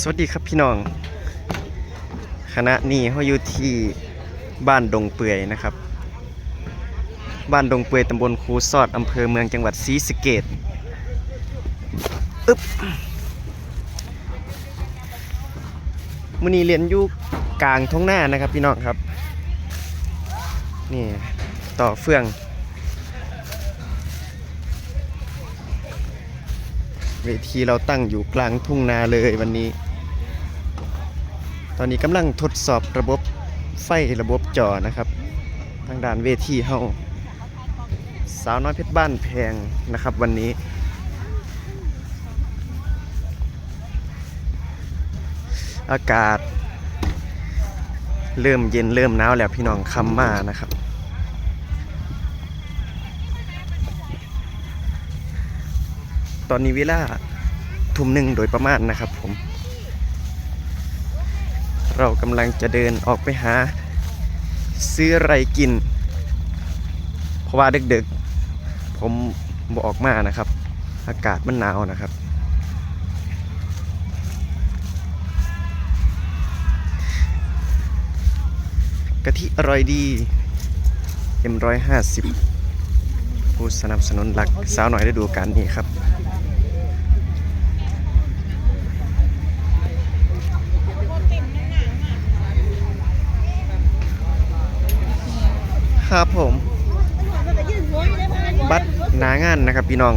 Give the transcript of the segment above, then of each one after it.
สวัสดีครับพี่น้อง คณะนี้เขาอยู่ที่บ้านดงเปื่อยนะครับ บ้านดงเปื่อยตำบลคูซอดอำเภอเมืองจังหวัดศรีสะเกดอึ๊บมือนี้เรียนอยู่กลางท้องหน้านะครับพี่น้องครับ นี่ต่อเฟื่อง เวทีเราตั้งอยู่กลางทุ่งนาเลยวันนี้ ตอนนี้กำลังทดสอบระบบไฟระบบจอนะครับ ทางด้านเวทีเฮาสาวน้อยเพชรบ้านแพงนะครับวันนี้ อากาศ เริ่มเย็นเริ่มหนาวแล้วพี่น้องคำมานะครับตอนนี้เวลาทุ่มหนึ่งโดยประมาณนะครับผม เรากำลังจะเดินออกไปหา ซื้ออะไรกิน เพราะว่าดึกๆ ผมบออกมานะครับ อากาศมันหนาวนะครับ กะทิอร่อยดี M150 ผู้สนับสนุนหลักสาวหน่อยได้ดูกันนี้ครับ ครับผม บัตรหนางานนะครับพี่น้อง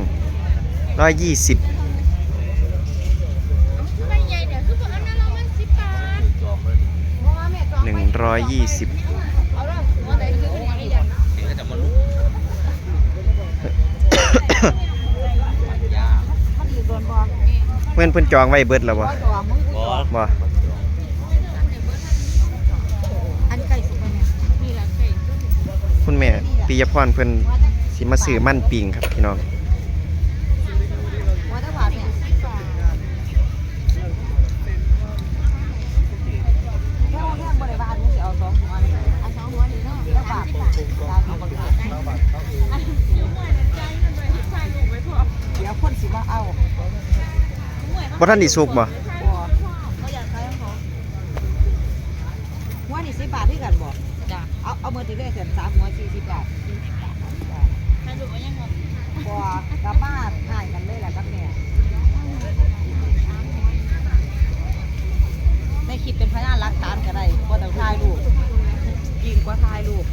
ร้อยยี่สิบหนึ่งร้อยยี่สิบเมื่อนเพิ่นจองไว้เบิดแล้วบ่บ่ อันไก่สุกเนี่ยนี่แหละไก่ คุณแม่ปิยพรเพิ่นสิมาซื้อมั่นปิงครับพี่น้องหัวตะบาทเนี่ยสิบบาท่าแค่บริบาลนี่สิเอาสองหัวนี่อันสองหัวนี่เนาะตะบาทตามเอาบริบาลเดี๋ยวคนสิมาเอาบ่ทันได้สุกบ่บ่าอยากใช้ของเขาหัวนี่สิบบาทที่กันบ่จ้ะ เอาเมือถือได้เสร็จสามหัวสี่สิบบาทให้ดูว่ายังไงบ่กับป้าถ่ายกันเลยแหละกับแม่ยในคลิปเป็นพยานรักฐานก็ได้บ่ต้องถ่ายรูปยิงกว่าถ่ายรูป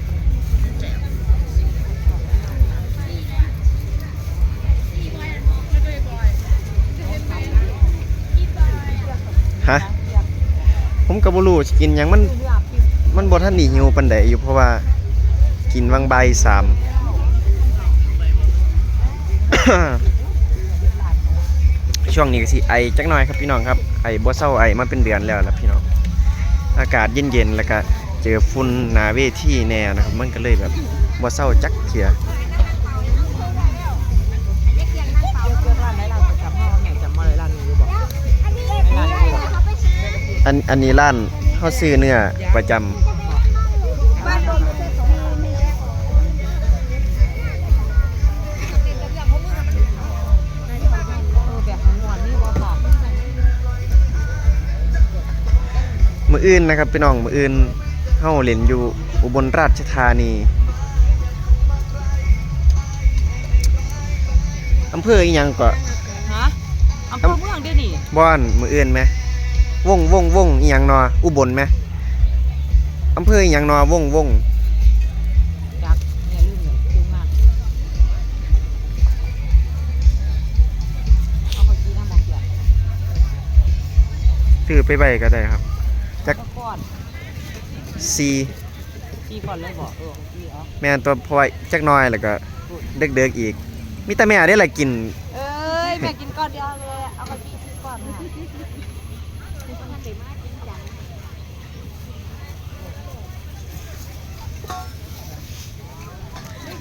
ฮะผมก็บ่รู้สิกินยังมัน มันบ่ทันได้หิวปานใดอยู่เพราะว่ากินวังใบสามช่วงนี้ก็สิไอจักหน่อยครับพี่น้องครับไอบ่เศร้าไอมาเป็นเดือนแล้วล่ะพี่น้องอากาศเย็นๆแล้วก็เจอฝุ่นหนาเวทีแน่นะครับมันก็เลยแบบบ่เศร้าจักเทียเดี๋ยวเกิดร้านไหนร้านประจำเฮาแม่ยอันอันนี้ร้าน เฮาซื้อเนื้อประจำบ้านโดนเส้นสองมือมีแล้วเออแบบหนวดนี่บ่ค่ะมื้ออื่นนะครับพี่น้องมื้ออื่นเฮาเล่นอยู่อุบลราชธานีอำเภออีหยังก็ฮะอำเภอเมืองเด้นี่บ้านมื้ออื่นไหม วงวงวงอีหยังนออุบลไหมอำเภออีหยังนอวงวงจักอย่าลืมเลยลืมมากเอาไปกินน้ำบอกเกี่ยวถือไปใบก็ได้ครับ จักแล้วก่อนซีปีก่อนเลยบอกเออปีเอาแม่นตัวพอยจักหน้อยแล้วก็เด็กๆอีก มีแต่แม่ได้ละกิน เอ้ยแม่กินก่อนเดียวเลยเอาไปกินก่อนค่ะ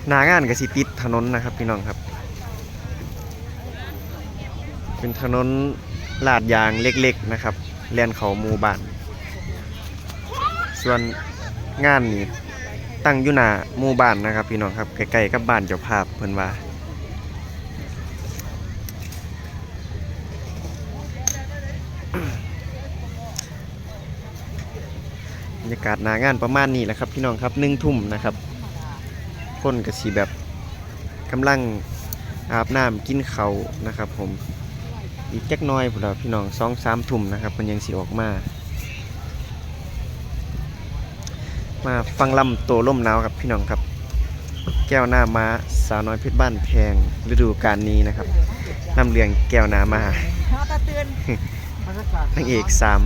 หนางานก็สิติดถนนนะครับพี่น้องครับ เป็นถนนลาดยางเล็กๆนะครับเลียนเขาหมู่บ้าน ส่วนงานนี่ตั้งอยู่หน้าหมู่บ้านนะครับ พี่น้องครับใกล้ๆกับบ้านเจ้าภาพเพิ่นว่า ยากาศหนางานประมาณนี้แหละครับ พี่น้องครับหนึ่งทุ่มนะครับคนกสีแบบกำลังอาบน้ำกินเขาวนะครับ ผมอีกจักหน้อยพวกเราพี่น้องสองสามทุ่มนะครับมันยังสีออกมา มาฟังลำโตล่มหนาวครับพี่น้องครับ แก้วหน้าม้าสาวน้อยเพชรบ้านแพงฤดูกาลนี้นะครับนำเรียงแก้วหน้ามาพอตาเตือนบรรยากาศนางเอกสาม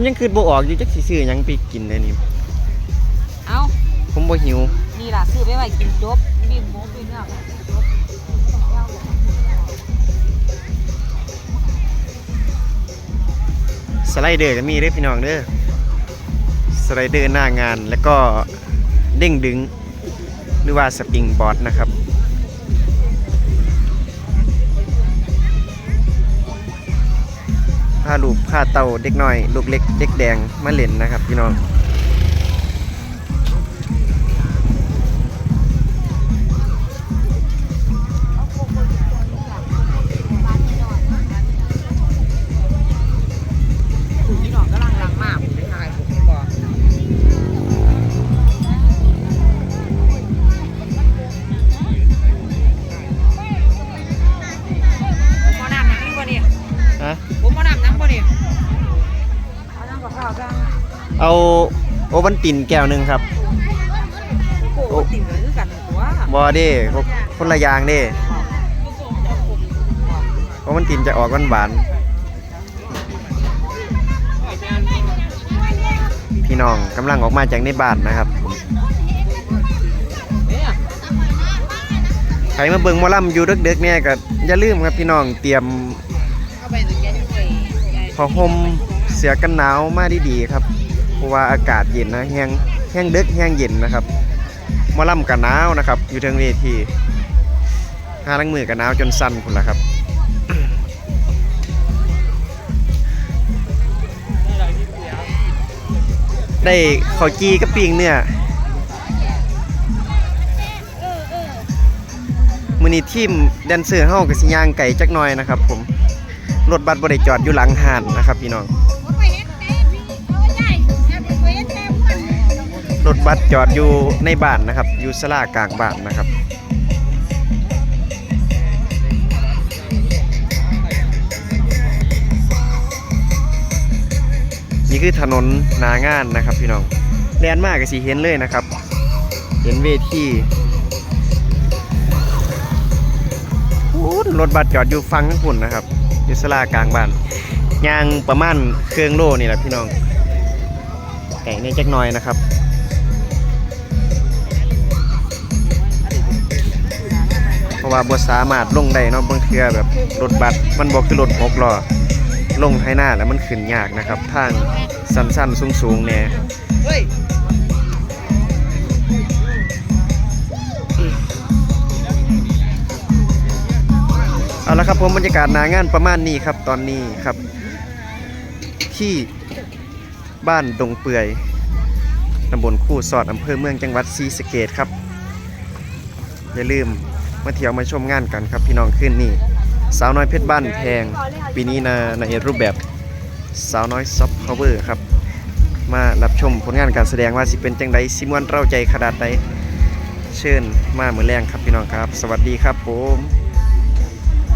ผมยังคืนบ่ออกอยู่จักสิซื้อหยังไปกินเลยนี่เอาผมบ่หิว นี่ล่ะซื้อไปไว้กินจบมีหมูมีเนื้อจบสไลเดอร์ก็มีเด้อพี่น้องเด้อสไลเดอร์หน้างานแล้วก็เด้งดึง หรือว่าสปริงบอร์ดนะครับ ผ้าลูกผ้าเต่าเด็กน้อย ลูกเล็ก เด็กแดงมาเล่นนะครับพี่น้อง เอาโอวันตินแก้วหนึ่งครับโอ้โหติ่งเลยคือกันตัวบอเด้คนละอย่างเด้โอวันตินจะออกหวานหวานๆพี่น้องกำลังออกมาจากในบ้านนะครับเนี่ยใครมาเบิ่งหมอลำอยู่ดึกๆเนี่ยก็อย่าลืมครับพี่น้องเตรียมเข้าไปถึงแก่ไปผ้าห่มเสื้อกันหนาวมาดีๆครับ เพราะว่าอากาศเย็นนะแห้งแห้งดึกแห้งเย็นนะครับมอล่ำกันหนาวนะครับ อยู่เทิงเวทีห้าลังมือกันหนาวจนสั่นพุ่นละครับได้ข้าวจีกับปิ้งเนื้อมือนี้ทีมแดนเซอร์เฮาก็สิยางไก่จักหน่อยนะครับ ผมรถบัสบ่ได้จอดอยู่หลังหานนะครับพี่น้อง บัสจอดอยู่ในบ้านนะครับ อยู่สลากลางบ้านนะครับนี่คือถนนนางานนะครับพี่น้องแลนมากก็สีเห็นเลยนะครับ เห็นเวทีรถบัสจอดอยู่ฟังทั้งพุ่นนะครับอยู่สลากลางบ้านยางประมาณเครื่องโล่นี่แหละพี่น้องไก่ในจักหน้อยนะครับะว่าบ่สามารถลงได้เนาะบางเทื่อแบบรถบัสมันบ่คือรถหกล้อลงให้หน้าแล้วมันขึ้นยากนะครับ ทางสั้นๆสูงๆเนี่ยเอาละครับผมบรรยากาศหนางานประมาณนี้ครับตอนนี้ครับ ที่บ้านดงเปื่อยตำบลคู่สอดอำเภอเมืองจังหวัดศรีสะเกดครับ อย่าลืม มาเที่ยวมาชมงานกันครับพี่น้องขึ้นนี่ สาวน้อยเพชรบ้านแพง ปีนี้นะในรูปแบบสาวน้อยซอฟต์พาวเวอร์ครับ มารับชมผลงานการแสดงว่าสิเป็นจังไดซิมวนเร้าใจขนาดใดเชิญมาเหมือนแรงครับพี่น้องครับ สวัสดีครับผม